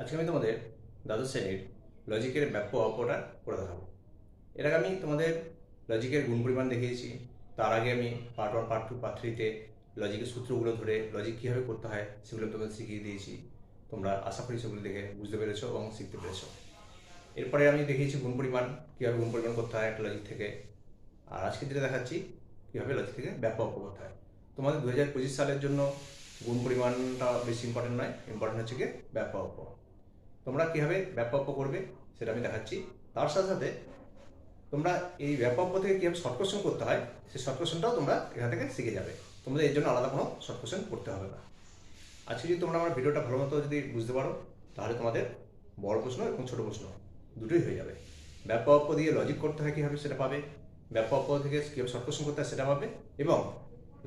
আজকে আমি তোমাদের দ্বাদশ শ্রেণির লজিকের ব্যাপ্য অপটা করে দেখাবো। এর আগে আমি তোমাদের লজিকের গুণ পরিমাণ দেখিয়েছি। তার আগে আমি part one part two part থ্রিতে লজিকের সূত্রগুলো ধরে লজিক কীভাবে করতে হয় সেগুলো তোমাদের শিখিয়ে দিয়েছি। তোমরা আশা করি সেগুলো দেখে বুঝতে পেরেছ এবং শিখতে পেরেছ। এরপরে আমি দেখিয়েছি গুণ পরিমাণ, কীভাবে গুণ পরিমাণ করতে হয় একটা লজিক থেকে। আর আজকে যেটা দেখাচ্ছি কীভাবে লজিক থেকে ব্যাপক করতে হয়। তোমাদের দু হাজার পঁচিশ সালের জন্য গুণ পরিমাণটা বেশি ইম্পর্টেন্ট নয় ইম্পর্টেন্ট হচ্ছে গিয়ে ব্যাপক তোমরা কীভাবে ব্যাপক করবে সেটা আমি দেখাচ্ছি। তার সাথে সাথে তোমরা এই ব্যাপক থেকে কীভাবে শর্ট কোশ্চেন করতে হয়, সেই শর্ট কোশ্চেনটাও তোমরা এখান থেকে শিখে যাবে। তোমাদের এর জন্য আলাদা কোনো শর্ট কোশ্চেন করতে হবে না। আজকে যদি তোমরা আমার ভিডিওটা ভালো মতো যদি বুঝতে পারো, তাহলে তোমাদের বড় প্রশ্ন এবং ছোট প্রশ্ন দুটোই হয়ে যাবে। ব্যাপক দিয়ে লজিক করতে হয় কীভাবে সেটা পাবে, ব্যাপক থেকে কীভাবে শর্ট কোশ্চেন করতে হয় সেটা পাবে এবং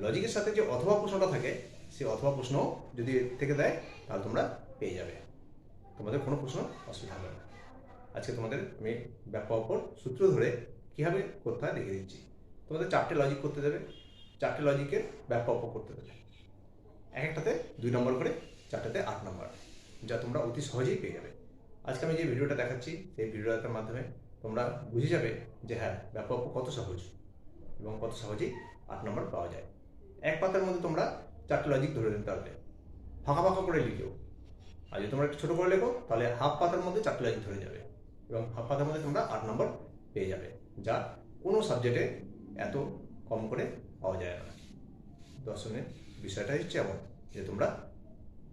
লজিকের সাথে যে অথবা প্রশ্নটা থাকে সেই অথবা প্রশ্ন যদি থেকে দেয়, তাহলে তোমরা পেয়ে যাবে। তোমাদের কোনো প্রশ্ন অসুবিধা হবে না। আজকে তোমাদের আমি ব্যাপক অপর সূত্র ধরে কীভাবে করতে হয় দেখিয়ে দিচ্ছি। তোমাদের চারটে লজিক করতে দেবে। চারটে লজিকের ব্যাপক করতে দেবে। এক একটাতে দুই নম্বর করে, চারটাতে আট নম্বর। যা তোমরা অতি সহজেই পেয়ে যাবে। আজকে আমি যে ভিডিওটা দেখাচ্ছি, সেই ভিডিওটার মাধ্যমে তোমরা বুঝে যাবে যে হ্যাঁ ব্যাপক কত সহজ এবং কত সহজেই আট নম্বর পাওয়া যায়। এক পাতার মধ্যে তোমরা চারটে লজিক ধরে নিতে পারবে ফাঁকা ফাঁকা করে লিখো আর যদি তোমরা একটু ছোটো করে লেখো, তাহলে হাফ পাতার মধ্যে চারটে লাইন ধরে যাবে এবং হাফ পাতার মধ্যে তোমরা আট নম্বর পেয়ে যাবে, যা কোনো সাবজেক্টে এত কম করে পাওয়া যায় না। দর্শনের বিষয়টা হচ্ছে এমন যে তোমরা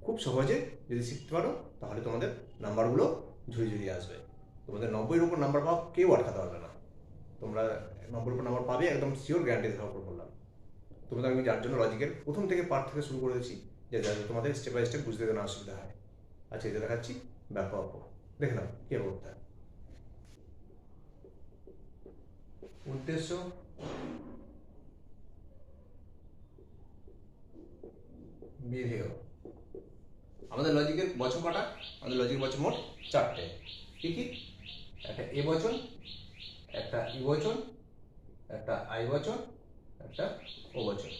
খুব সহজে যদি শিখতে পারো, তাহলে তোমাদের নাম্বারগুলো ঝুড়ি ঝুড়িয়ে আসবে। তোমাদের নব্বইয়ের উপর নাম্বার পাও কেউ আটকাতে পারবে না। তোমরা নব্বইয়ের উপর নাম্বার পাবে, একদম শিওর গ্যারান্টি দেওয়ার বললাম। তোমাদের আমি যার জন্য লজিকের প্রথম থেকে পার্ট থেকে শুরু করেছি, যে যাতে তোমাদের স্টেপ বাই স্টেপ বুঝতে না অসুবিধা হয়। আচ্ছা এটা দেখাচ্ছি ব্যাপক দেখে নাও, কে করতে উদ্দেশ্য? বিধেয়। আমাদের লজিকের বচন কটা? আমাদের লজিক বচন মোট চারটে। কি কি? একটা এ বচন একটা ই বচন একটা আই বচন একটা ও বচন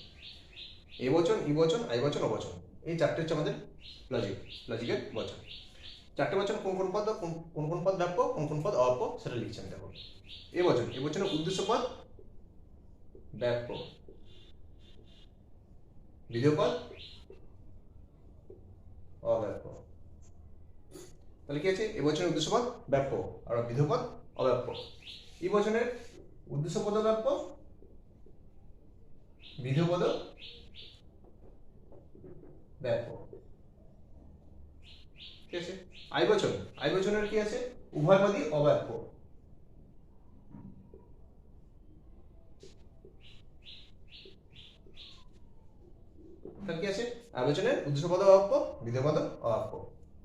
এ বচন, ই বচন, আই বচন ও বচন এই চারটে হচ্ছে আমাদের লজিক লজিকের বচন। চারটে বচন কোন কোন পদ, কোন কোন পদ ব্যাপ্য কোন কোন পদ অল্প সেটা লিখছি আমি দেখো। এ বচন, এ বচনের উদ্দেশ্য পদ ব্যাপ্য। বিধেয় পদ অব্যাপ্য। তাহলে কি আছে? এ বচনের উদ্দেশ্য পদ ব্যাপ্য। আর বিধেয় পদ অব্যাপ্য। এই বচনের উদ্দেশ্য পদ ব্যাপ্য বিধেয় পদ ব্যাপ্য ঠিক আছে? আই বচন। আই বচনের কি আছে? উভয় পদই অব্যাপ্য তাহলে কি আছে? আই বচনের উদ্দেশ্য পদ অব্যাপ্য বিধেয় পদ অব্যাপ্য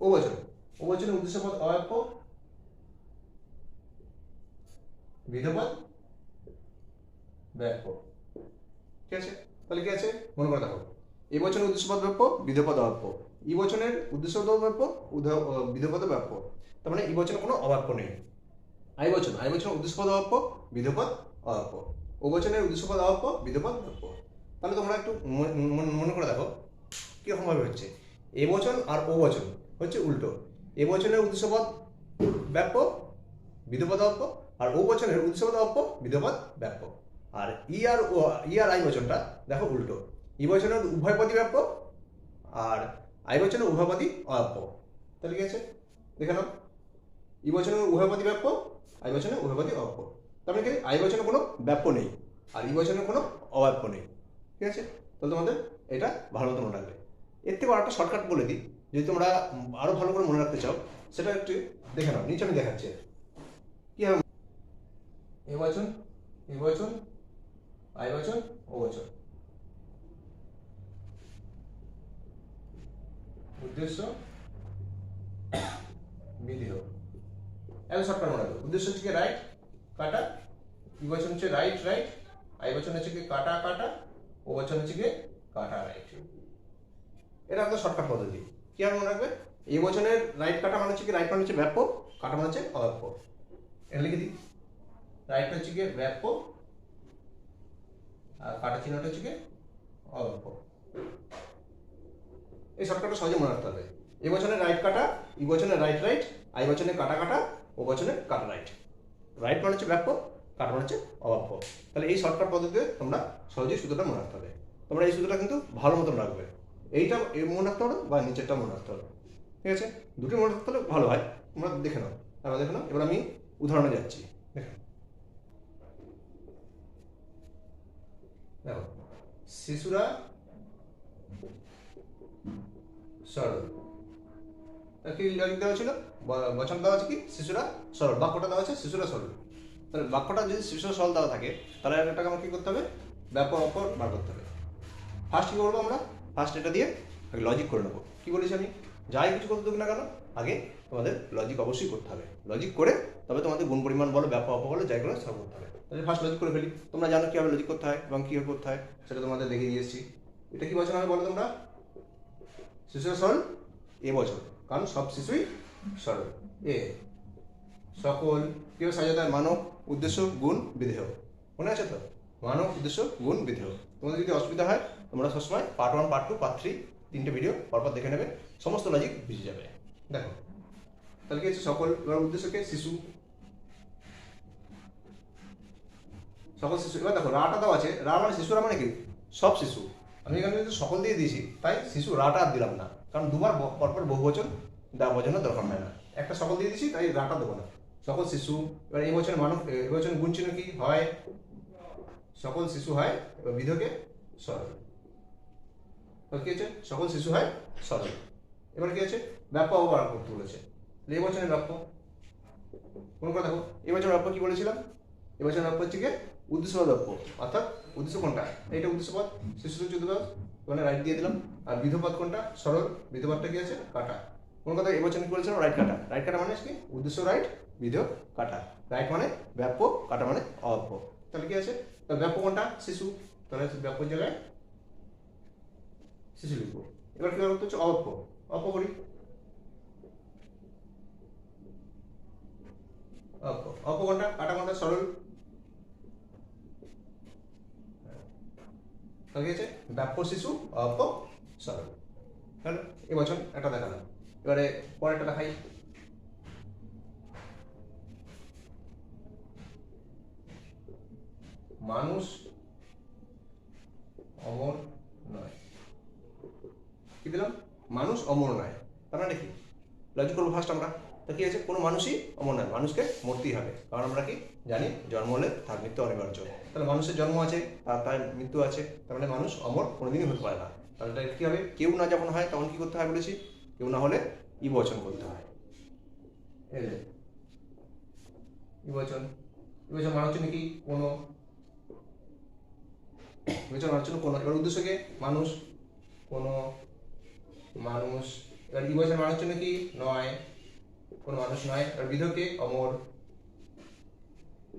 ও বচন। ও বচনের উদ্দেশ্য পদ অব্যাপ্য বিধেয় পদ ব্যাপ্য ঠিক আছে? তাহলে কি আছে? মনে করে দেখো। এই বচনের উদ্দেশ্য পদ ব্যাপ্য, বিধপদ অব্যাপ্য ই বচনের উদ্দেশ্য পদ ব্যাপ্য বিধপদ ব্যাপ্য। তার মানে ই বচনে কোনো অবাপ্য নেই। আই বচন, আই বচনের উদ্দেশ্য পদ অবাপ্য বিধপদ অবাপ্য ও বচনের উদ্দেশ্য পদ অবাপ্য বিধপদ ব্যাপ্য। তাহলে তোমরা একটু মনে- করে দেখো কীরকম ভাবে হচ্ছে। এ বচন আর ও বচন হচ্ছে উল্টো। এ বচনের উদ্দেশ্য পদ ব্যাপ্য, বিধপদ অব্যাপ্য, আর ও বচনের উদ্দেশ্য পদ অব্যাপ্য, বিধপদ ব্যাপ্য। আর ই আর ই আর আই বচনটা, দেখো উল্টো। ই বচনের উভয় পদই ব্যাপ্য, আর আই বচনের উভয় পদই অব্যাপ্য তাহলে কি আছে? দেখে নাও। ই বচনের উভয় পদই ব্যাপ্য আই বচনের উভয় পদই অব্যাপ্য তার মানে কি? আই বচনের কোনো ব্যাপ্য নেই, আর ই বচনের কোনো অব্যাপ্য নেই। ঠিক আছে? তাহলে তোমাদের এটা ভালো মতো মনে রাখবে। এর থেকে আরেকটা শর্টকাট বলে দিই, যদি তোমরা আরও ভালো করে মনে রাখতে চাও, সেটা একটু দেখে নাও। নিচে আমি দেখাচ্ছি। কি হবে? এ বচন এ বচন আই বচন ও বচন উদ্দেশ্য? বিধেয়। এত শর্টকাট মনে রাখবে উদ্দেশ্য হচ্ছে কি রাইট কাটা। ই বচন হচ্ছে রাইট রাইট আই বচন হচ্ছে কি কাটা কাটা। ও বচন হচ্ছে কি কাটা রাইট এটা একদম শর্টকাট পদ্ধতি। কি আর মনে রাখবে? এই বচনের রাইট কাটা মানে হচ্ছে কি রাইট মানে হচ্ছে ব্যাপ্য, কাটা মানে হচ্ছে অব্যাপ্য। এটা লিখে দিই। রাইট হচ্ছে কি ব্যাপ্য আর কাটা চিহ্নটা হচ্ছে কি অল্প। এই শর্টকাটটা সহজে মনে রাখতে হবে। এ বচনে রাইট কাটা, ই বচনে রাইট রাইট আই বচনে কাটা কাটা, ও বচনে কাটা রাইট রাইট মানে হচ্ছে ব্যাপ্য, কাটা মানে হচ্ছে অবাপ্য। তাহলে এই শর্টকাট পদ্ধতিতে তোমরা সহজেই সূত্রটা মনে রাখতে হবে। তোমরা এই সূত্রটা কিন্তু ভালো মতন রাখবে। এইটা মনে রাখতে হবে বা নিচেরটা মনে রাখতে হবে। ঠিক আছে? দুটি মনে রাখতে হলে ভালো হয়। তোমরা দেখে নাও। তারপর দেখে নাও। এবার আমি উদাহরণে যাচ্ছি। দেখো দেখো, শিশুরা সরল। কি লজিক দেওয়া ছিল? বচন দেওয়া আছে কি? শিশুরা সরল। বাক্যটা দেওয়া আছে, শিশুরা সরল। তাহলে বাক্যটা যদি শিশুরা সরল দেওয়া থাকে, তাহলে এটাকে আমার কি করতে হবে? ব্যাপক অপর বার করতে হবে। ফার্স্ট কি করব আমরা? ফার্স্ট এটা দিয়ে আগে লজিক করে নেব। কি বলেছি আমি? যাই কিছু করতে দেবো না কেন, আগে তোমাদের লজিক অবশ্যই করতে হবে। লজিক করে তবে তোমাদের গুণ পরিমাণ বলো ব্যাপক অপ বলো, যাইগুলো সব করতে হবে। তাহলে ফার্স্ট লজিক করে ফেলি। তোমরা জানো কীভাবে লজিক করতে হয় এবং কীভাবে করতে হয়, সেটা তোমাদের দেখে দিয়েছি এটা কি বছর হবে বলো তোমরা? শিশুরা সরল? এ বছর কারণ সব শিশুই সরল। এ। সকল। সাজাতে হয়? মানব উদ্দেশ্য, গুণ, বিধেয়। মনে আছে তো? মানব উদ্দেশ্য, গুণ, বিধেয়। তোমাদের যদি অসুবিধা হয়, তোমরা সবসময় part one part two part three তিনটে ভিডিও পরপর দেখে নেবে। সমস্ত লজিক বুঝে যাবে। দেখো। তাহলে কি হচ্ছে? সকল উদ্দেশ্যকে শিশু সকল শিশু, এবার দেখো, রাটা দাও আছে। রা মানে শিশুরা মানে কি? সব শিশু। আমি এখানে কিন্তু সকল দিয়ে দিয়েছি, তাই শিশু রাটা আর দিলাম না। কারণ দুবার পরপর বহু বচন দেওয়া বোঝানোর দরকার হয় না। একটা সকল দিয়ে দিয়েছি, তাই রাটা দেবো না। সকল শিশু, এবার এই বছর মানব এই বছর চিহ্ন কি? হয়, সকল শিশু হয়, এবার বিধকে সরল কি আছে সকল শিশু হয় সরল এবার কি আছে ব্যবহার করতে বলেছে। তাহলে এই বছরের ব্যাপ্য কোন কথা দেখো এই বছর কি বলেছিলাম? এই বছর ব্যাপ্য হচ্ছে কি উদ্দেশ্যপদ ব্যাপ্য অর্থাৎ উদ্দেশ্য কোনটা? এইটা উদ্দেশ্যপদ শিশু চতুর্দশ মানে রাইট দিয়ে দিলাম। আর বিধপদ কোনটা? সরল বিধপদটা কি আছে? কাটা। কোন কথা এই বছর কি বলেছিলাম? রাইট কাটা। রাইট কাটা মানে কি? উদ্দেশ্য রাইট বিধ কাটা। রাইট মানে ব্যাপ্য, কাটা মানে অব্য। তাহলে কি আছে? তাহলে ব্যাপ্য কোনটা? শিশু। তাহলে ব্যাপ্য জায়গায় শিশু লিখব এবার কি করতে হচ্ছে অব্য। অপ করি অপ অপ কোনটা কাটা কোনটা সরল। কি ব্যাপ্য শিশু অপ সরল। হ্যালো এবছর একটা দেখালাম। এবারে পরেরটা দেখাই। মানুষ অমর নয়। কি দিলাম? মানুষ অমর নয়। তার মানে কি? লজিক করব ফার্স্ট আমরা। তো কি আছে কোনো মানুষই অমর নয় মানুষকে মরতেই হবে। কারণ আমরা কি জানি জন্ম হলে তার মৃত্যু অনিবার্য। তাহলে মানুষের জন্ম আছে তার তার মৃত্যু আছে তার মানে মানুষ অমর কোনোদিনই হতে পারে না। তাহলে কি হবে? কেউ না যখন হয় তখন কি করতে হয় বলেছি? কেউ না হলে ই বচন করতে হয়। এই যে, ই বচন ই বচন মানে হচ্ছে নাকি কোনো বিবেচনা জন্য কোনো। এবার মানুষ কোনো মানুষ। এবার বিবেচনা মানুষ জন্য কি নয়। কোনো মানুষ নয়, এবার বিধকে অমর,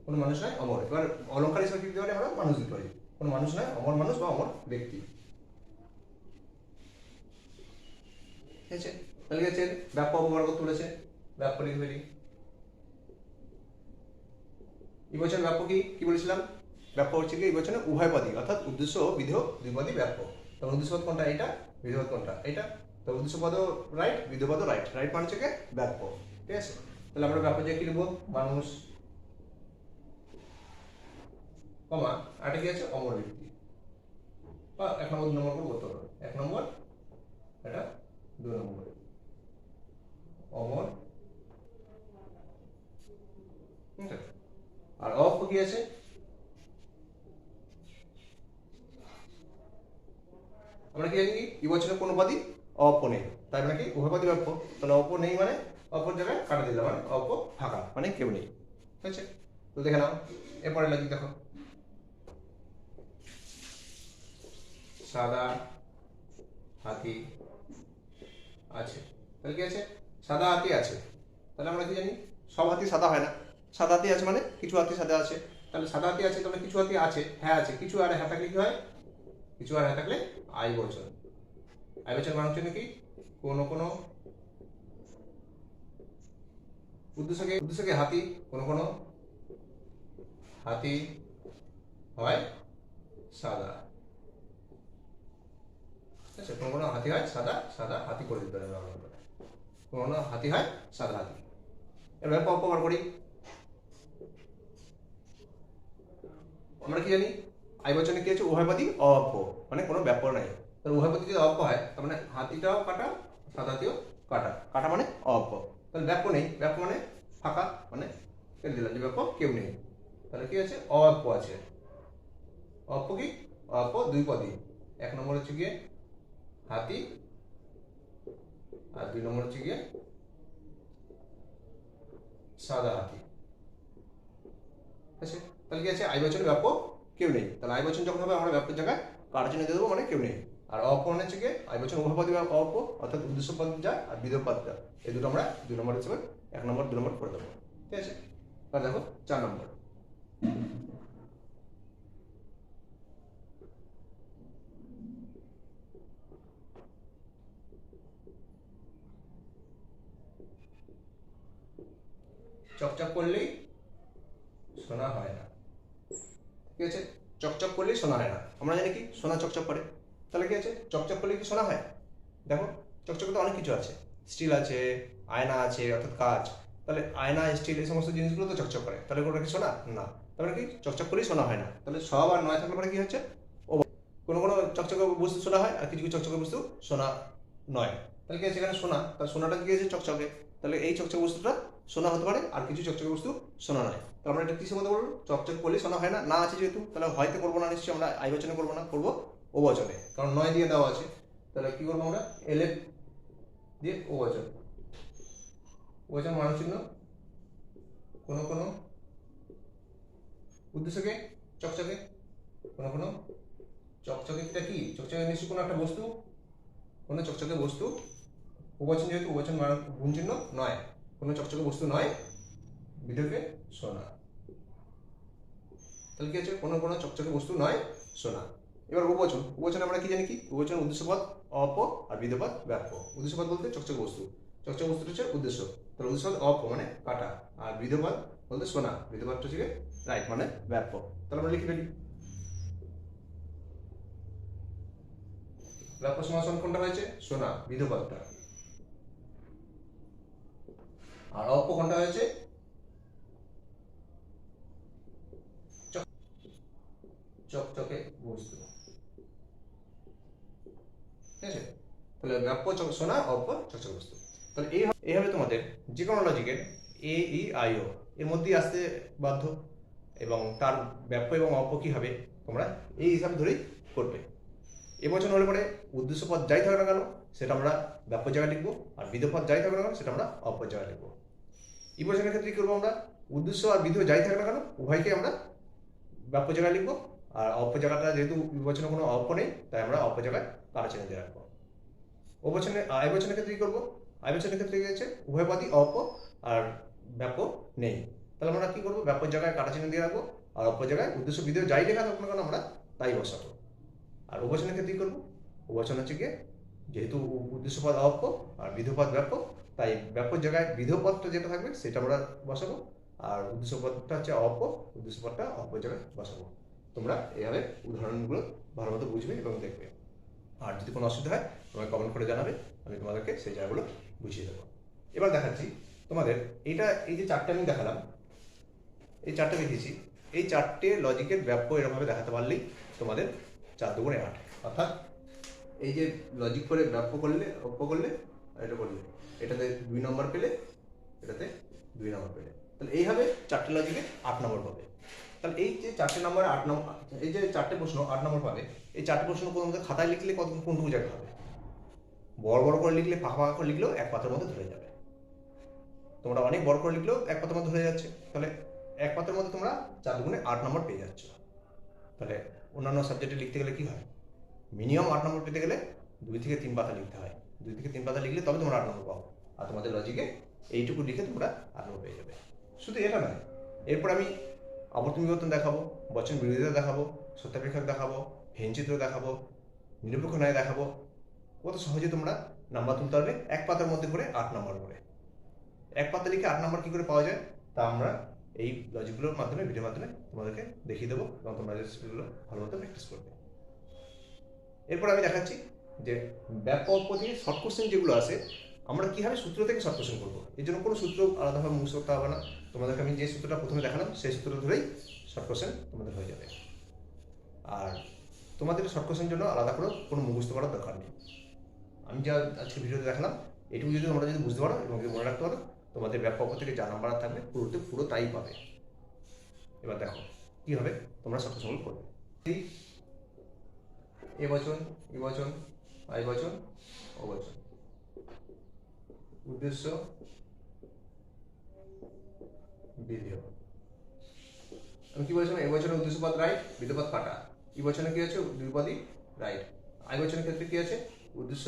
কোনো মানুষ নয়, অমর। এবার অলঙ্কার হিসেবে দিতে পারি আমরা মানুষ দিতে পারি কোনো মানুষ নয়, অমর মানুষ বা অমর ব্যক্তি। ঠিক আছে? তাহলে কি আছে ব্যাপ্য অপবর্গ তুলেছে লিখে ফেলি এই বছর ব্যাপ্য কি? কি বলেছিলাম? ব্যাপ্য হচ্ছে কি? এই বছরে উভয়পদী অর্থাৎ উদ্দেশ্য বিধেয় দুই পদই ব্যাপ্য তখন উদ্দেশ্য কোনটা? এটা বিধেয় কোনটা? এটা তো উদ্দেশ্য পদ রাইট বিধেয় পদ রাইট রাইট মানে হচ্ছে কি? ব্যাপ্য তাহলে আমরা ব্যাপ্য যে কি লিখব মানুষ কমা আরেকটা কি আছে অমর ব্যক্তি বা এক নম্বর দু নম্বর করে বলতে পারো এক নম্বর এটা দু নম্বর অমর? আর অপ কি আছে আমরা কি জানি কি ই বছরে কোনো অপ নেই তাই মানে কি উভয়পদী ব্যাপ্য তাহলে অপ নেই মানে অপর জায়গায় কাটা দিলাম মানে অপ ফাঁকা মানে কেউ নেই। ঠিক আছে তো দেখে নাও এরপরে লাগি দেখো। সাদা হাতি আছে। তাহলে কি আছে? সাদা হাতি আছে। তাহলে আমরা কি জানি? সব হাতি সাদা হয় না। সাদা হাতি আছে মানে কিছু হাতি সাদা আছে। তাহলে সাদা হাতি আছে, তাহলে কিছু হাতি আছে। হ্যাঁ আছে। কিছু আর হ্যাঁ থাকলে কি হয়? কিছু আর হ্যাঁ থাকলে আই বচন। আই বচন মানে হচ্ছে নাকি কোনো কোনো উদ্দেশ্যকে উদ্দেশ্যকে হাতি, কোনো কোনো হাতি হয় সাদা। আচ্ছা কোনো কোনো হাতি হয় সাদা সাদা হাতি করে দিতে পারে আমরা। কোনো হাতি হয় সাদা হাতি। এবার ব্যাপ্য অপবার করি। আমরা কি জানি? আই বচনে কি আছে? উভয়পদী অপ। মানে কোনো ব্যাপ্য নাই। তাহলে উভয়পদী যদি অপ হয়। তার মানে হাতিটাও কাটা সাদা হাতিও কাটা। কাটা মানে অপ। তাহলে ব্যাপ্য নেই ব্যাপ্য মানে ফাঁকা মানে কেটে দিলাম, যে ব্যাপ্য কেউ নেই। তাহলে কি আছে অল্প আছে। অল্প কি? অল্প দুই পদী এক নম্বর হচ্ছে গিয়ে হাতি, আর দুই নম্বর হচ্ছে গিয়ে সাদা হাতি। আছে? তাহলে কি আছে? আই বচনে ব্যাপক কেউ নেই। তাহলে আই বছর যখন হবে, আমরা ব্যাপক জায়গায় কার জন্য দিয়ে দেবো মানে কেউ নেই। আর মানে হচ্ছে গিয়ে আই উভয়পদী বা অপ অর্থাৎ উদ্দেশ্য পদ যা আর বিধেয় পদ যা। এই দুটো আমরা দুই নম্বর হিসেবে এক নম্বর, দু নম্বর করে দেবো। ঠিক আছে? তাহলে দেখো, চার নম্বর। চকচক করলেই শোনা হয় না। ঠিক আছে? চকচক করলেই শোনা হয় না। আমরা জানি কি? সোনা চকচক করে। তাহলে কি আছে? চকচক করলে কি শোনা হয়? দেখো, চকচকে তো অনেক কিছু আছে। স্টিল আছে, আয়না আছে, অর্থাৎ কাজ তাহলে আয়না, স্টিল এই সমস্ত জিনিসগুলো তো চকচক করে। তাহলে ওটা কি শোনা না। তাহলে কি? চকচক করলেই শোনা হয় না। তাহলে সব আর নয় থাকলে পরে কি হচ্ছে? কোনো কোনো চকচকে বস্তু শোনা হয়, আর কিছু কিছু চকচকে বস্তু শোনা নয়। তাহলে কি আছে এখানে শোনা তাহলে সোনাটা কি আছে? চকচকে। তাহলে এই চকচকে বস্তুটা শোনা হতে পারে, আর কিছু চকচকে বস্তু শোনা নয়। তাহলে আমরা এটা কিসের মধ্যে বলব চকচক করলে শোনা হয় না? না আছে যেহেতু, তাহলে হয়তো করব না, নিশ্চয়ই আমরা আই করব না, করব ও কারণ নয় দিয়ে দেওয়া আছে, তাহলে কি করব আমরা? এলে দিয়ে ও বচন ও বচন মান চিহ্ন, কোনো কোনো উদ্দেশ্যকে, চকচকে, কোনো কোনো চকচকেটা কি? চকচকে নিশ্চয়ই কোনো একটা বস্তু, কোনো চকচকে বস্তু। উপবচন যেহেতু উপবচন মান, গুণ চিহ্ন নয়, কোনো চকচকে বস্তু নয় বিধকে সোনা। তাহলে কি আছে? কোনো কোনো চকচকে বস্তু নয়, সোনা। এবার উপবচন উপবচন আমরা কি জানি কি? উপবচন উদ্দেশ্যপদ অপ আর বিধপদ ব্যাপ্য। উদ্দেশ্যপদ বলতে চকচকে বস্তু। চকচকে বস্তু হচ্ছে উদ্দেশ্য। তাহলে উদ্দেশ্যপদ অপ মানে কাটা। আর বিধপদ বলতে সোনা। বিধপদটা হচ্ছে রাইট মানে ব্যাপ্য। তাহলে আমরা লিখে ফেলি। সমাসন কোনটা হয়েছে? সোনা বিধপদটা আর অপ কোনটা হয়েছে? চক- চকচকে বস্তু। ঠিক আছে? তাহলে ব্যাপ্য চক সোনা অল্প চকচকে বস্তু তাহলে এই এইভাবে তোমাদের যে কোনো লজিকের এ ই আই ও এর মধ্যেই আসতে বাধ্য। এবং তার ব্যাপ্য এবং অল্প কি হবে? তোমরা এই হিসাবে ধরেই করবে। এবছর হলে পরে উদ্দেশ্য পদ যাই থাকবে না কেন, সেটা আমরা ব্যাপ্য জায়গায় লিখব। আর বিধ পদ যাই থাকবে না কেন, সেটা আমরা অল্প জায়গায় লিখব। ইবচনের ক্ষেত্রে কি করব আমরা? উদ্দেশ্য আর বিধ যাই থাকবে না কেন, উভয়কে আমরা ব্যাপ্য জায়গায় লিখব। আর অল্প জায়গাটা যেহেতু বিবচনে কোনো অল্প নেই, তাই আমরা অল্প জায়গায় কারা চিহ্ন দিয়ে রাখব অবচনে আয় বচনের ক্ষেত্রে কি করব? আয় বচনের ক্ষেত্রে কি আছে উভয় অপ আর ব্যাপ্য নেই। তাহলে আমরা কি করব? ব্যাপক জায়গায় কাটা চিহ্ন দিয়ে রাখব আর অল্প জায়গায় উদ্দেশ্য বিধেয় যাই লেখা থাকুক না কেন আমরা তাই বসাবো। আর উবচনের ক্ষেত্রে কি করব? উবচন হচ্ছে গিয়ে যেহেতু উদ্দেশ্যপদ অল্প আর বিধপদ ব্যাপক তাই ব্যাপক জায়গায় বিধপদটা যেটা থাকবে সেটা আমরা বসাবো। আর উদ্দেশ্যপদটা হচ্ছে অল্প উদ্দেশ্যপদটা অল্প জায়গায় বসাবো। তোমরা এইভাবে উদাহরণগুলো ভালো মতো বুঝবে এবং দেখবে। আর যদি কোনো অসুবিধা হয়, তোমাকে কমেন্ট করে জানাবে, আমি তোমাদেরকে সেই জায়গাগুলো বুঝিয়ে দেবো। এবার দেখাচ্ছি তোমাদের, এইটা, এই যে চারটে আমি দেখালাম, এই চারটে দেখিয়েছি, এই চারটে লজিকের ব্যাপ্য এরকমভাবে দেখাতে পারলেই তোমাদের চার দুগুণে আট। অর্থাৎ এই যে লজিক করে ব্যাপ্য করলে অপ্য করলে এটা করলে। এটাতে দুই নম্বর পেলে, এটাতে দুই নম্বর পেলে। তাহলে এইভাবে চারটে লজিকে আট নম্বর পাবে। তাহলে এই যে চারটে নম্বরে আট নম্বর এই যে চারটে প্রশ্ন, আট নম্বর পাবে, এই চারটে প্রশ্ন তোমাদের খাতায় লিখলে কত কোনটুকু জায়গা হবে? বড় বড় করে লিখলে ফাঁকা ফাঁকা করে লিখলেও এক পাতার মধ্যে ধরে যাবে। তোমরা অনেক বড় করে লিখলেও এক পাতার মধ্যে ধরে যাচ্ছে। তাহলে এক পাতার মধ্যে তোমরা চার দুগুণে আট নম্বর পেয়ে যাচ্ছ। তাহলে অন্যান্য সাবজেক্টে লিখতে গেলে কি হয়? মিনিমাম আট নম্বর পেতে গেলে দুই থেকে তিন পাতা লিখতে হয়। দুই থেকে তিন পাতা লিখলে তবে তোমরা আট নম্বর পাও। আর তোমাদের লজিকে এইটুকু লিখে তোমরা আট নম্বর পেয়ে যাবে। শুধু এটা নয়, এরপর আমি আবর্তন বিবর্তন দেখাবো, বচন বিরোধিতা দেখাবো, সত্যাপেক্ষক দেখাবো হেনচিত্র দেখাবো, নিরপেক্ষ ন্যায় দেখাবো। কত সহজে তোমরা নাম্বার তুলতে পারবে? এক পাতার মধ্যে করে আট নম্বর করে। এক পাতা লিখে আট নম্বর কি করে পাওয়া যায়? তা আমরা এই লজিকগুলোর মাধ্যমে ভিডিওর মাধ্যমে তোমাদেরকে দেখিয়ে দেবো এবং তোমরা সেগুলো ভালো মতো প্র্যাকটিস করবে। এরপর আমি দেখাচ্ছি যে ব্যাপক দিয়ে শর্ট কোশ্চেন যেগুলো আছে, আমরা কীভাবে সূত্র থেকে শর্ট কোশ্চেন করব? এর জন্য কোনো সূত্র আলাদাভাবে মুখস্থ করতে হবে না। তোমাদেরকে আমি যে সূত্রটা প্রথমে দেখালাম, সেই সূত্র ধরেই শর্ট কোশ্চেন তোমাদের হয়ে যাবে। আর তোমাদের শর্ট কোশ্চেন জন্য আলাদা করে কোনো মুখস্থ করার দরকার নেই। আমি যা আজকে ভিডিওতে দেখালাম, এটুকু যদি তোমরা যদি বুঝতে পারো এবং যদি মনে রাখতে পারো, তোমাদের ব্যাপক থেকে যা নাম্বার থাকবে, পুরোতে পুরো তাই পাবে। এবার দেখো, কী হবে? তোমরা শর্ট কোশ্চেন করবে এ বচন, ই বচন, আই বচন ও বচন। উদ্দেশ্য বিধেয়। আমি কি এ বছরের উদ্দেশ্যপদ রাইট বিধপদ কাটা ই বছরে কি আছে? দুই পদই রাইট আই বছরের ক্ষেত্রে কি আছে? উদ্দেশ্য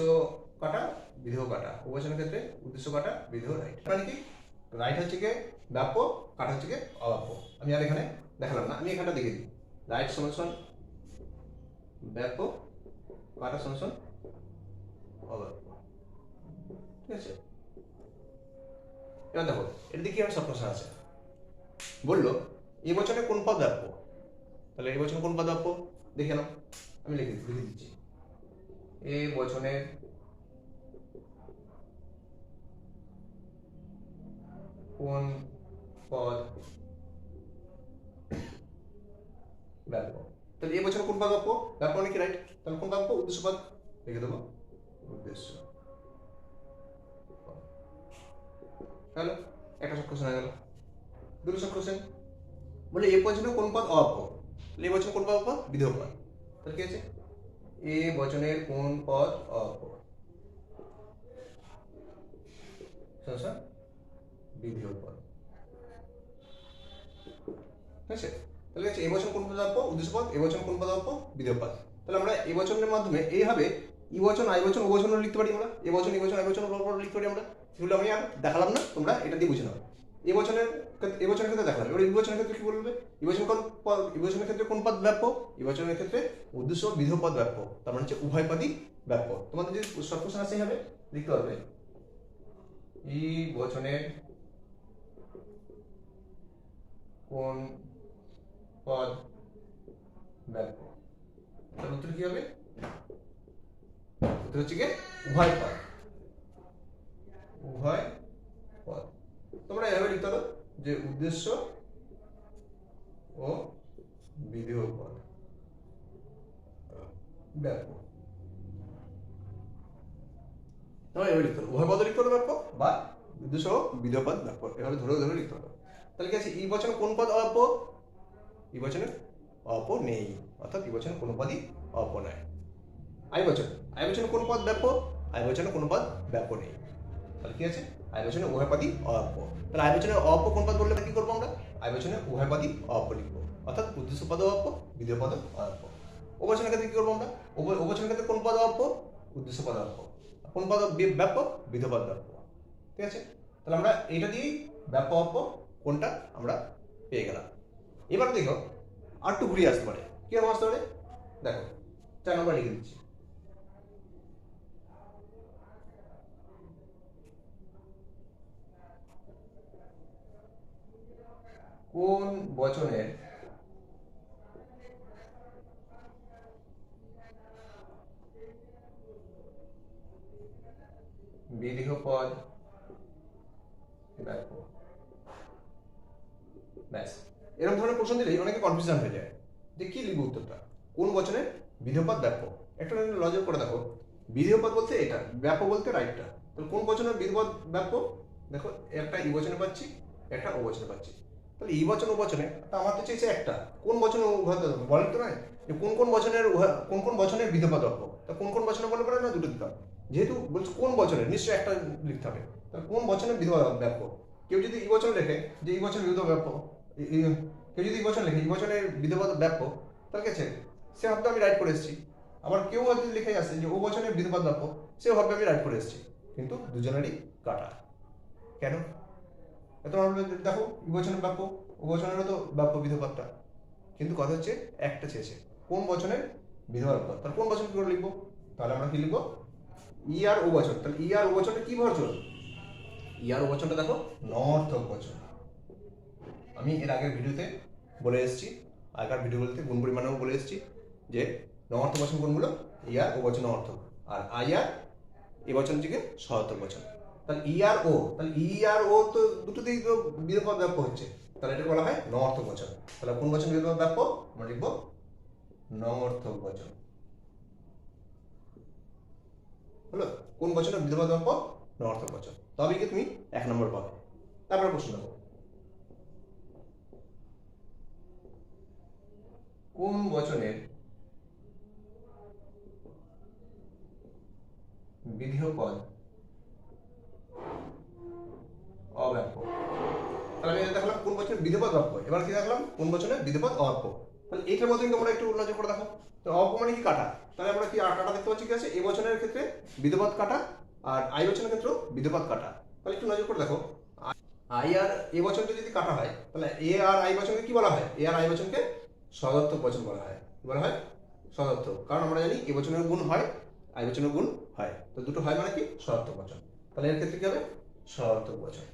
কাটা বিধেয় কাটা ও বছরের ক্ষেত্রে উদ্দেশ্য কাটা বিধেয় রাইট মানে কি? রাইট হচ্ছে কি ব্যাপ্য কাটা হচ্ছে কি অব্যাপ্য। আমি আর এখানে দেখালাম না। আমি এখানটা দেখে দিই। রাইট সমান ব্যাপ্য কাটা সমান অব্যাপ্য। ঠিক আছে? এবার দেখো এর দিকে আমার সব প্রশ্ন আছে। বলল, এই বছরে কোন পদ ব্যাপ্য তাহলে এই বছর কোন পদ ব্যাপ্য দেখে নাও, আমি লিখে লিখে দিচ্ছি। এ বচনের কোন পদ ব্যাপ্য তাহলে এই বছর কোন পদ ব্যাপ্য ব্যাপ্য মানে কি রাইট তাহলে কোন ব্যাপ্য উদ্দেশ্য পদ। লিখে দেবো। উদ্দেশ্য হ্যালো একটা সব কোশ্চেন হয়ে গেল। দুটো সব বলে এ বচনে কোন পদ অপ এ বচনে কোন পদ অপ বিধেয় পদ। তাহলে কি আছে এ বচনের কোন পদ অপ বিধেয় পদ। ঠিক আছে? তাহলে হচ্ছে এ বচন কোন পদ অপ পদ? এ বচন কোন পদ অপ বিধেয় পদ। তাহলে আমরা এ বচনের মাধ্যমে এইভাবে ই বচন, আই বচন, ও লিখতে পারি আমরা। এ বচন এ বচন, আই বচন লিখতে পারি আমরা। সেগুলো আমি দেখালাম না, তোমরা এটা দিয়ে বুঝে নাও। এ বছরের এ বছরের ক্ষেত্রে দেখালাম এবার এই ক্ষেত্রে কি বলবে? পদ এই ক্ষেত্রে কোন পদ ব্যাপক এই ক্ষেত্রে উদ্দেশ্য বিধ পদ ব্যাপক তার মানে হচ্ছে উভয় পদই ব্যাপক তোমাদের যদি শর্ট কোশ্চেন হবে লিখতে পারবে? ই বচনের কোন পদ ব্যাপক তার উত্তর কি হবে? উত্তর হচ্ছে কি উভয় পদ উভয় পদ তোমরা এভাবে লিখতে পারো যে উদ্দেশ্য ও বিধেয় পদ। ব্যাপক। উভয় পদ লিখতে ব্যাপক বা উদ্দেশ্য ও ব্যাপক। এভাবে ধরে ধরে লিখতে পারো তাহলে কি আছে? কোন পদ এই বচনে অপ নেই। অর্থাৎ কোনো পদই অপ নয়। আই বচন। আই কোন পদ ব্যাপ্য আই পদ ব্যাপ্য নেই। তাহলে কি আছে? আই বচনে উভয় অপ তাহলে আই বচনে অপ কোন পদ বললে কি করব আমরা? আই বচনে উভয় পদই অপ লিখব। অর্থাৎ উদ্দেশ্য পদ অপ বিধেয় পদ অপ ও বচনের ক্ষেত্রে কি করব আমরা? ও ক্ষেত্রে কোন পদ অপ উদ্দেশ্য পদ অপ কোন পদ বি- ব্যাপ্য বিধেয় পদ ব্যাপ্য ঠিক আছে? তাহলে আমরা এইটা দিয়েই ব্যাপ্য অপ কোনটা আমরা পেয়ে গেলাম। এবার দেখো আর একটু ঘুরিয়ে আসতে পারে। কি রকম আসতে পারে? দেখো, চার নম্বর লিখে দিচ্ছি। কোন বচনের বিদেহ পদ ব্যাস। এরকম ধরনের প্রশ্ন দিলে অনেকে কনফিউশন হয়ে যায় যে কি লিখব উত্তরটা? কোন বচনের বিধেয়পদ ব্যাপক একটা লজিক করে দেখো। বিধেয়পদ বলতে এটা ব্যাপক বলতে রাইটটা তাহলে কোন বচনের বিধপদ ব্যাপক দেখো, একটা ই পাচ্ছি, একটা ও বচনে পাচ্ছি। তাহলে ই বচন ও বচনে আমার তো চাইছে একটা। কোন বচনে উভয় বলেন তো নয়। যে কোন কোন বচনের কোন কোন বচনের বিধপদ ব্যাপ্য তা কোন কোন বচনে বলে পারে না, দুটো দিতে হবে। যেহেতু বলছে কোন বচনের নিশ্চয়ই একটা লিখতে হবে। তাহলে কোন বচনের বিধবা ব্যাপ্য কেউ যদি ই বচন লেখে যে ই বচনের বিধবা ব্যাপ্য কেউ যদি ই বচন লেখে ই বচনের বিধবা ব্যাপ্য তাহলে কি আছে সে ভাবতে আমি রাইট করে এসেছি। আবার কেউ হয়তো লিখে আসে যে, ও বচনের বিধবা ব্যাপ্য সে ভাববে, আমি রাইট করে এসেছি। কিন্তু দুজনেরই কাটা। কেন? এত আমরা দেখো ই বচনের ব্যাপ্য বচনেরও তো ব্যাপ্য বিধবাটা কিন্তু কথা হচ্ছে, একটা চেয়েছে। কোন বচনের? বিধবা ব্যাপ্য তাহলে কোন বচন কি করে লিখব? তাহলে আমরা কি লিখব? ই আর ও বচন তাহলে ই আর ও বচনটা কি বচন? ই আর ও বচনটা দেখো, নর্থক বচন। আমি এর আগের ভিডিওতে বলে এসেছি আগের ভিডিওগুলোতে গুণ পরিমাণেও বলে এসেছি, যে নর্থক বচন কোনগুলো? ই আর ও বচন অর্থক আর আই আর এ বচন থেকে সহায়তক বচন। তাহলে ই আর ও তাহলে ই আর ও তো দুটোতেই তো বিধপদ ব্যাপ্য হচ্ছে। তাহলে এটা বলা হয় নঅর্থক বচন। তাহলে কোন বচন বিধপদ ব্যাপ্য আমরা লিখব নঅর্থক বচন। হলো? কোন বচনের বিধপদ ব্যাপ্য নঅর্থক বচন। তবে কি তুমি? এক নম্বর পাবে তারপরে প্রশ্ন দেখো কোন বচনের বিধেয় পদ তাহলে আমি দেখলাম কোন এবার কি দেখলাম? কোন অব্যাপ্য তাহলে মধ্যে একটু নজর করে দেখো তো মানে কি কাটা? তাহলে আমরা কি কাটা দেখতে পাচ্ছি? আছে? এই বচনের ক্ষেত্রে কাটা আর আই ক্ষেত্রেও কাটা। তাহলে একটু নজর করে দেখো। আই আর এ যদি কাটা হয়, তাহলে এ আর আই কি বলা হয়? এ আর আই বচনকে সদর্থক বচন বলা হয়। বলা হয়? সদর্থক কারণ আমরা জানি এ বচনের গুণ হয়, আই বচনের গুণ হয়। তো দুটো হয় মানে কি? সদর্থক বচন। তাহলে এর ক্ষেত্রে কি হবে? সদর্থক বচন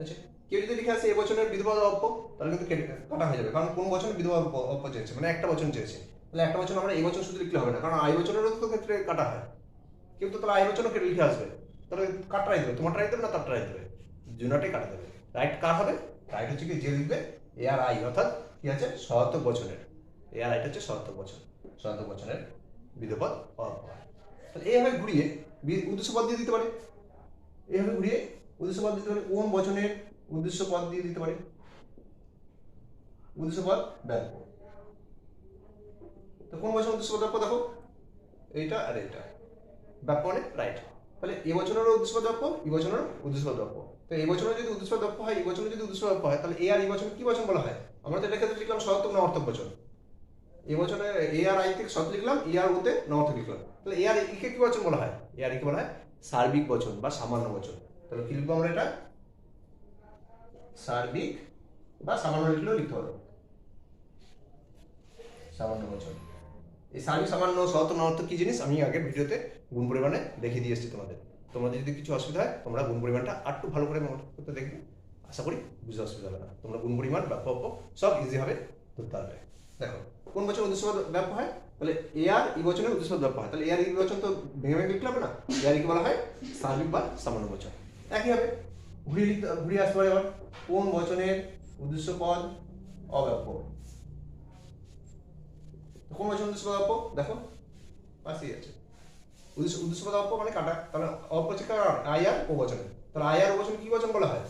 আচ্ছা কেউ যদি লিখে আসে এ বছরের বিধবা অপ্য তাহলে কিন্তু কেটে হয়ে যাবে। কারণ কোন বচন বিধবা অপ্য চেয়েছে? মানে একটা বছর চেয়েছে। তাহলে একটা বছর আমরা এই বছর শুধু লিখলে হবে না। কারণ আই বচনেরও তো ক্ষেত্রে কাটা হয়। কিন্তু তাহলে আই বচনও কেটে লিখে আসবে। তাহলে কাটরাই দেবে। তোমার ট্রাই দেবে না তার ট্রাই দেবে? জুনাটাই কাটা দেবে। রাইট কার হবে? রাইট হচ্ছে কি যে লিখবে? এ আর আই অর্থাৎ কি আছে? সহার্থক বছরের এ আর আইটা হচ্ছে সহার্থক বছর সহার্থক বচনের বিধপদ অল্প তাহলে এইভাবে ঘুরিয়ে উদ্দেশ্য পদ দিয়ে দিতে পারে। এইভাবে ঘুরিয়ে উদ্দেশ্য পদ দিতে পারে কোন বচনের উদ্দেশ্য পদ দিয়ে দিতে পারে। উদ্দেশ্য পদ ব্যাপ্য তো কোন বচন উদ্দেশ্য পদ দেখো, এইটা আর এইটা। ব্যাপ্য মানে রাইট তাহলে এ বচনেরও উদ্দেশ্য ব্যাপ্য এই বচনেরও উদ্দেশ্য ব্যাপ্য। তো এই বচনের যদি উদ্দেশ্য ব্যাপ্য হয় এই বচনের যদি উদ্দেশ্য ব্যাপ্য হয়, তাহলে এ আর এই বচন কি বচন বলা হয়? আমরা তো এটা ক্ষেত্রে লিখলাম না অর্থক বচন। এই বচনে এ আর আই থেকে শর্ত লিখলাম ই আর ওতে নর্থক লিখলাম। তাহলে এ আর ইকে কি বচন বলা হয়? এ আর ইকে বলা হয় সার্বিক বচন বা সামান্য বচন। তাহলে কি লিখব আমরা এটা? সার্বিক বা সামান্য লিখলেও লিখতে পারো সামান্য বচন। এই সার্বিক, সামান্য শত নর্থ কি জিনিস? আমি আগে ভিডিওতে গুণ পরিমাণে দেখিয়ে দিয়ে এসেছি তোমাদের। তোমাদের যদি কিছু অসুবিধা হয়, তোমরা গুণ পরিমাণটা আরেকটু ভালো করে নোট করতে দেখবে আশা করি বুঝতে অসুবিধা হবে না। তোমরা গুণ পরিমাণ অপ্য সব ইজি হবে ধরতে পারবে। দেখো কোন বচন উদ্দেশ্য ব্যাপ্য হয়? তাহলে এ আর ই বচনের উদ্দেশ্য ব্যাপ্য হয়। তাহলে এ আর ই বচন তো ভেঙে ভেঙে লিখলাম না? এ আর কি বলা হয় সার্বিক বা সামান্য বচন একই হবে ঘুরিয়ে লিখতে, ঘুরিয়ে আসতে পারে আবার কোন বচনের উদ্দেশ্য পদ অব্যাপ্য কোন বচন উদ্দেশ্য পদ অব্যাপ্য? দেখো, পাশেই আছে। উদ্দেশ্য উদ্দেশ্য পদ অব্যাপ্য মানে কাটা। তাহলে অব্যাপ্য হচ্ছে আই আর ও বচনের। তাহলে আই আর ও বচন কি বচন বলা হয়?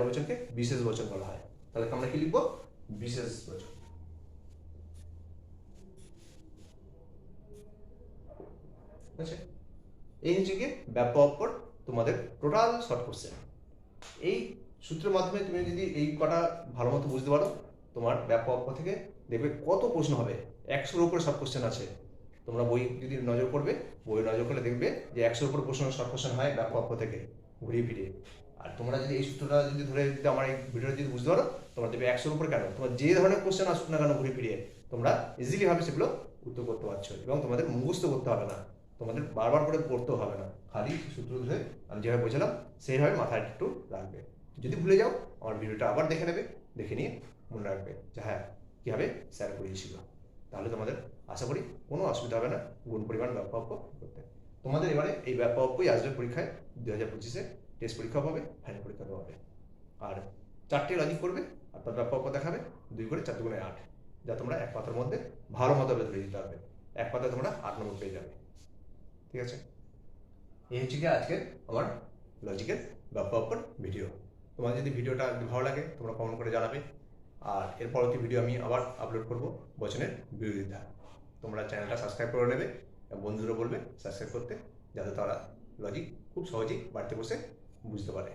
ও বচনকে বিশেষ বচন বলা হয়। তাহলে আমরা কি লিখব? বিশেষ বচন। আচ্ছা এই হচ্ছে কি ব্যাপক অক্ষর তোমাদের টোটাল শর্ট কোশ্চেন এই সূত্রের মাধ্যমে তুমি যদি এই কটা ভালো মতো বুঝতে পারো, তোমার ব্যাপক থেকে দেখবে কত প্রশ্ন হবে। একশোর উপরে শর্ট কোশ্চেন আছে। তোমরা বই যদি নজর করবে, বই নজর করলে দেখবে যে একশোর উপরে প্রশ্ন শর্ট কোশ্চেন হয় ব্যাপক থেকে, ঘুরিয়ে ফিরিয়ে। আর তোমরা যদি এই সূত্রটা যদি ধরে যদি আমার এই ভিডিওটা যদি বুঝতে পারো, তোমরা দেখবে একশোর উপরে কেন? তোমার যে ধরনের কোশ্চেন আসুক না কেন, ঘুরিয়ে ফিরিয়ে, তোমরা ইজিলি ভাবে সেগুলো উত্তর করতে পারছ এবং তোমাদের মুখস্থ করতে হবে না। তোমাদের বারবার করে পড়তেও হবে না। খালি সূত্র ধরে আমি যেভাবে বোঝালাম সেইভাবে মাথায় একটু রাখবে। যদি ভুলে যাও, আমার ভিডিওটা আবার দেখে নেবে, দেখে নিয়ে মনে রাখবে যে হ্যাঁ কীভাবে স্যার করিয়েছিল। তাহলে তোমাদের আশা করি কোনো অসুবিধা হবে না, গুণ পরিমাণ ব্যাপক করতে। তোমাদের এবারে এই ব্যাপকই আসবে পরীক্ষায় দু হাজার পঁচিশে টেস্ট পরীক্ষা হবে ফাইনাল পরীক্ষা হবে আর চারটে লজিক করবে, আর তার ব্যাপক দেখাবে? দুই করে চার দুগুণে আট। যা তোমরা এক পাতার মধ্যে ভালো মতো ধরে দিতে পারবে। এক পাতায় তোমরা আট নম্বর পেয়ে যাবে। ঠিক আছে? এই হচ্ছে কি আজকের আমার লজিকের ব্যাপক ভিডিও তোমার যদি ভিডিওটা ভালো লাগে, তোমরা কমেন্ট করে জানাবে। আর এর পরবর্তী ভিডিও আমি আবার আপলোড করব বচনের বিরোধিতা। তোমরা চ্যানেলটা সাবস্ক্রাইব করে নেবে বন্ধুরা বলবে সাবস্ক্রাইব করতে, যাতে তারা লজিক খুব সহজেই বাড়িতে বসে বুঝতে পারে।